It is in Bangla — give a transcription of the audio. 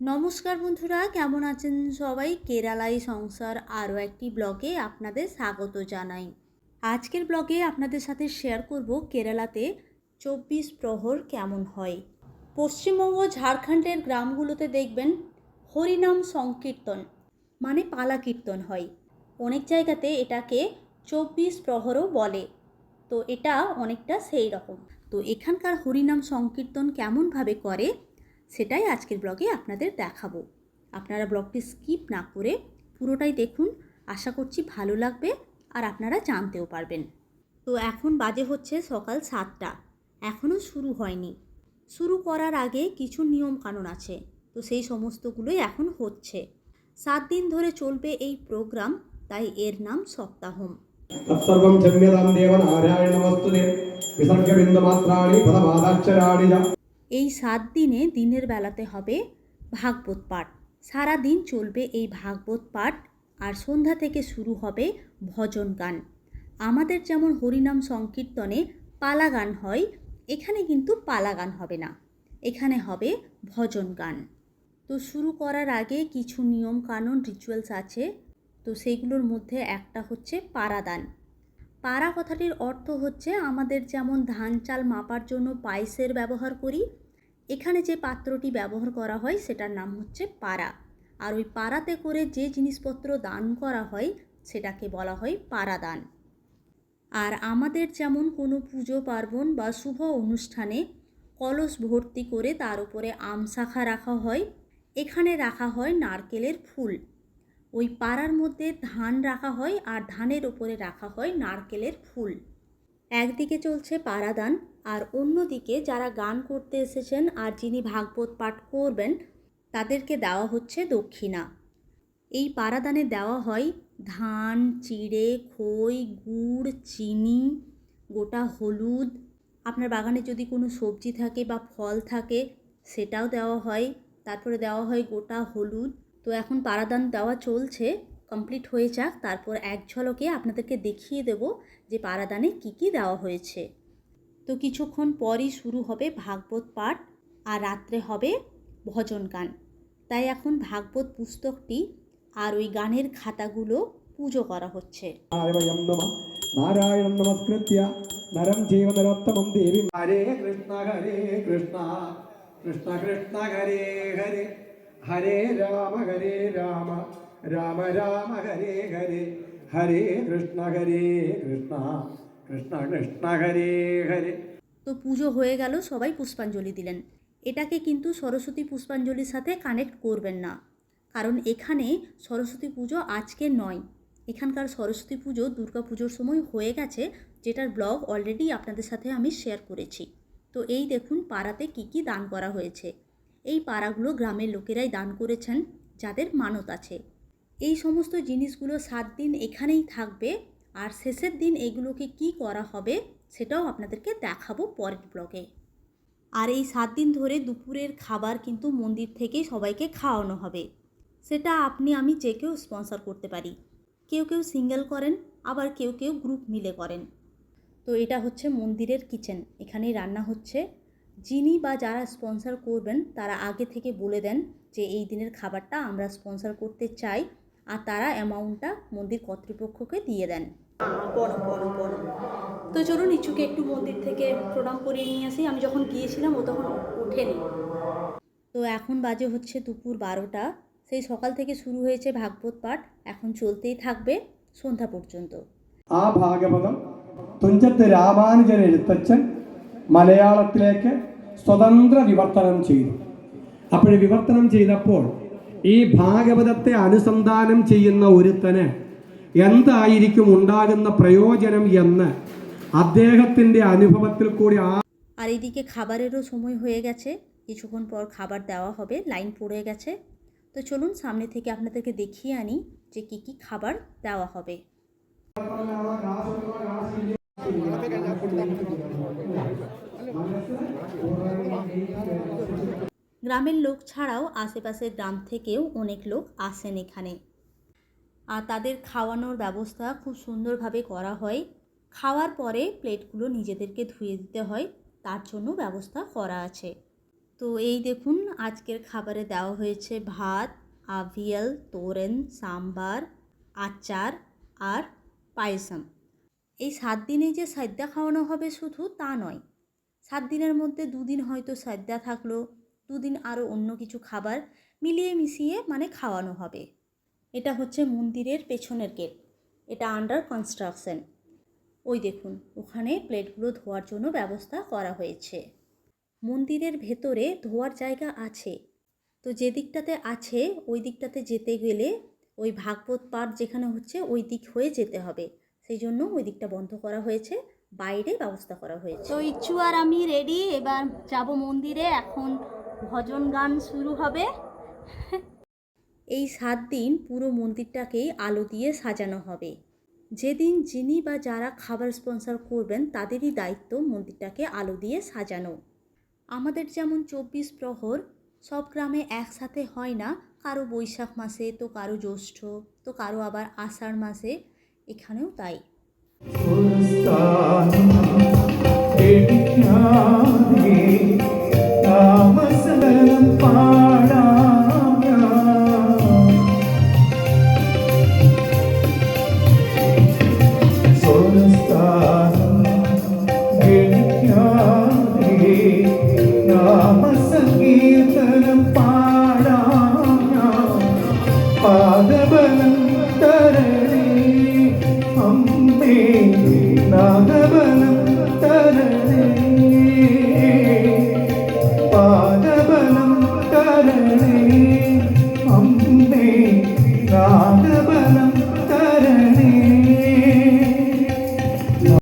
নমস্কার বন্ধুরা, কেমন আছেন সবাই? কেরালাই সংসার আরও একটি ব্লগে আপনাদের স্বাগত জানাই। আজকের ব্লগে আপনাদের সাথে শেয়ার করব কেরালাতে চব্বিশ প্রহর কেমন হয়। পশ্চিমবঙ্গ, ঝাড়খণ্ডের গ্রামগুলোতে দেখবেন হরিনাম সংকীর্তন মানে পালা কীর্তন হয়। অনেক জায়গাতে এটাকে চব্বিশ প্রহরও বলে। তো এটা অনেকটা সেই রকম তো এখানকার হরিনাম সংকীর্তন কেমনভাবে করে সেটাই আজকের ব্লগে আপনাদের দেখাবো। আপনারা ব্লগটি স্কিপ না করে পুরোটাই দেখুন, আশা করছি ভালো লাগবে আর আপনারা জানতেও পারবেন। তো এখন বাজে হচ্ছে সকাল সাতটা এখনও শুরু হয়নি। শুরু করার আগে কিছু নিয়ম কানুন আছে, তো সেই সমস্তগুলোই এখন হচ্ছে। সাত দিন ধরে চলবে এই প্রোগ্রাম, তাই এর নাম সপ্তাহম। সর্বম বিসর্গ বিন্দু মাত্রাণি এই সাত দিনে দিনের বেলাতে হবে ভাগবত পাঠ। সারা দিন চলবে এই ভাগবত পাঠ আর সন্ধ্যা থেকে শুরু হবে ভজন গান। আমাদের যেমন হরিনাম সংকীর্তনে পালা গান হয়, এখানে কিন্তু পালা গান হবে না। এখানে হবে ভজন গান। তো শুরু করার আগে কিছু নিয়ম কানুন রিচুয়ালস আছে। তো সেইগুলোর মধ্যে একটা হচ্ছে পারাদান। পারা কথাটির অর্থ হচ্ছে আমাদের যেমন ধান চাল মাপার জন্য পাইসের ব্যবহার করি, এখানে যে পাত্রটি ব্যবহার করা হয় সেটার নাম হচ্ছে পারা আর ওই পাড়াতে করে যে জিনিসপত্র দান করা হয় সেটাকে বলা হয় পারাদান আর আমাদের যেমন কোনো পুজো পার্বণ বা শুভ অনুষ্ঠানে কলস ভর্তি করে তার উপরে আম শাখা রাখা হয়, এখানে রাখা হয় নারকেলের ফুল। ওই পাড়ার মধ্যে ধান রাখা হয় আর ধানের উপরে রাখা হয় নারকেলের ফুল। একদিকে চলছে পারাদান আর অন্যদিকে যারা গান করতে এসেছেন আর যিনি ভাগবত পাঠ করবেন, তাদেরকে দেওয়া হচ্ছে দক্ষিণা। এই পারাদানে দেওয়া হয় ধান, চিড়ে, খই, গুড়, চিনি, গোটা হলুদ। আপনার বাগানে যদি কোনো সবজি থাকে বা ফল থাকে, সেটাও দেওয়া হয়। তারপরে দেওয়া হয় গোটা হলুদ। তো এখন পাড়াদান দেওয়া চলছে কমপ্লিট হয়ে যাক তারপর এক ঝলকে আপনাদেরকে দেখিয়ে দেব যে পাড়াদানে কি কি দেওয়া হয়েছে। তো কিছুক্ষণ পরই শুরু হবে ভাগবত পাঠ আর রাত্রে হবে ভজন গান। তাই এখন ভাগবত পুস্তকটি আর ওই গানের খাতাগুলো পুজো করা হচ্ছে। নারায়ণ নমস্কৃত্য নরম জীব দেবী। হরে কৃষ্ণ হরে কৃষ্ণ কৃষ্ণ কৃষ্ণ হরে হরে। ഹരേ രാമ ഹരേ രാമ രാമ രാമ ഹരേ ഹരേ ഹരേ കൃഷ്ണ ഹരേ കൃഷ്ണ കൃഷ്ണ കൃഷ്ണ ഹരേ ഹരേ তো পুজো হয়ে গেল, সবাই পুষ্পাঞ্জলি দিলেন। এটাকে কিন্তু সরস্বতী পুষ্পাঞ্জলির সাথে কানেক্ট করবেন না। কারণ এখানে সরস্বতী পুজো আজকে নয়। এখানকার সরস্বতী পুজো দুর্গা পুজোর সময় হয়ে গেছে, যেটার ব্লগ অলরেডি আপনাদের সাথে আমি শেয়ার করেছি। তো এই দেখুন, পাড়াতে কি কি দান করা হয়েছে। এই পাড়াগুলো গ্রামের লোকেরাই দান করেছেন, যাদের মানত আছে। এই সমস্ত জিনিসগুলো সাত দিন এখানেই থাকবে, আর শেষের দিন এগুলোকে কি করা হবে সেটাও আপনাদেরকে দেখাবো পরের ব্লগে। আর এই সাত দিন ধরে দুপুরের খাবার কিন্তু মন্দির থেকেই সবাইকে খাওয়ানো হবে। সেটা আপনি, আমি যে কেউ স্পন্সর করতে পারি। কেউ কেউ সিঙ্গেল করেন, আবার কেউ কেউ গ্রুপ মিলে করেন। তো এটা হচ্ছে মন্দিরের কিচেন। এখানেই রান্না হচ্ছে। যিনি বা যারা স্পন্সার করবেন তারা আগে থেকে বলে দেন যে এই দিনের খাবারটা আমরা স্পন্সার করতে চাই আর তারা অ্যামাউন্টটা মন্দির কর্তৃপক্ষকে দিয়ে দেন। তো চলুন ইচ্ছুকে একটু মন্দির থেকে প্রণাম করিয়ে নিয়ে আসি। আমি যখন গিয়েছিলাম ও তখন ওঠেনি। তো এখন বাজে হচ্ছে দুপুর বারোটা। সেই সকাল থেকে শুরু হয়েছে ভাগবত পাঠ। এখন চলতেই থাকবে সন্ধ্যা পর্যন্ত। আ ভাগবতম তুঞ্চত্তে রামানুজের তচ্ছন। മലയാളത്തിലേക്ക് സ്വതന്ത്ര വിവർത്തനം ചെയ്തു അപ്പോൾ വിവർത്തനം ചെയ്തപ്പോൾ ഈ ഭാഗവതത്തെ അനുസന്ധാനം ചെയ്യുന്ന ഒരുത്തന് എന്തായിരിക്കും ഉണ്ടാകുന്ന പ്രയോജനം എന്ന് അദ്ദേഹത്തിൻ്റെ അനുഭവത്തിൽ കൂടി ആ আর এদিকে খাবারেরও সময় হয়ে গেছে কিছুক্ষণ পর খাবার দেওয়া হবে লাইন পড়ে গেছে তো চলুন সামনে থেকে আপনাদেরকে দেখিয়ে আনি যে কী কী খাবার দেওয়া হবে গ্রামের লোক ছাড়াও আশেপাশের গ্রাম থেকেও অনেক লোক আসেন এখানে। আর তাদের খাওয়ানোর ব্যবস্থা খুব সুন্দরভাবে করা হয়। খাওয়ার পরে প্লেটগুলো নিজেদেরকে ধুয়ে দিতে হয়, তার জন্য ব্যবস্থা করা আছে। তো এই দেখুন, আজকের খাবারে দেওয়া হয়েছে ভাত, আভিয়াল, তোরেন, সাম্বার, আচার আর পায়সম। এই সাত দিনে যে সাদ্যা খাওয়ানো হবে শুধু তা নয় সাত দিনের মধ্যে দুদিন হয়তো সাদ্যা থাকল, দুদিন আরও অন্য কিছু খাবার মিলিয়ে মিশিয়ে মানে খাওয়ানো হবে। এটা হচ্ছে মন্দিরের পেছনের গেট, এটা আন্ডার কনস্ট্রাকশন ওই দেখুন, ওখানে প্লেটগুলো ধোয়ার জন্য ব্যবস্থা করা হয়েছে। মন্দিরের ভেতরে ধোয়ার জায়গা আছে, তো যে দিকটাতে আছে, ওই দিকটাতে যেতে গেলে ওই ভাগবত পাঠ যেখানে হচ্ছে ওই দিক হয়ে যেতে হবে। সেই জন্য ওই দিকটা বন্ধ করা হয়েছে। বাইরে ব্যবস্থা করা হয়েছে। তো ইচ্ছু আর আমি রেডি এবার যাব মন্দিরে এখন ভজন গান শুরু হবে। এই সাত দিন পুরো মন্দিরটাকেই আলো দিয়ে সাজানো হবে। যেদিন যিনি বা যারা খাবার স্পন্সর করবেন তাদেরই দায়িত্ব মন্দিরটাকে আলো দিয়ে সাজানো। আমাদের যেমন চব্বিশ প্রহর সব গ্রামে একসাথে হয় না কারও বৈশাখ মাসে তো কারও জ্যৈষ্ঠ তো কারও আবার আষাঢ় মাসে এখানেও তাই। താമസനം പാ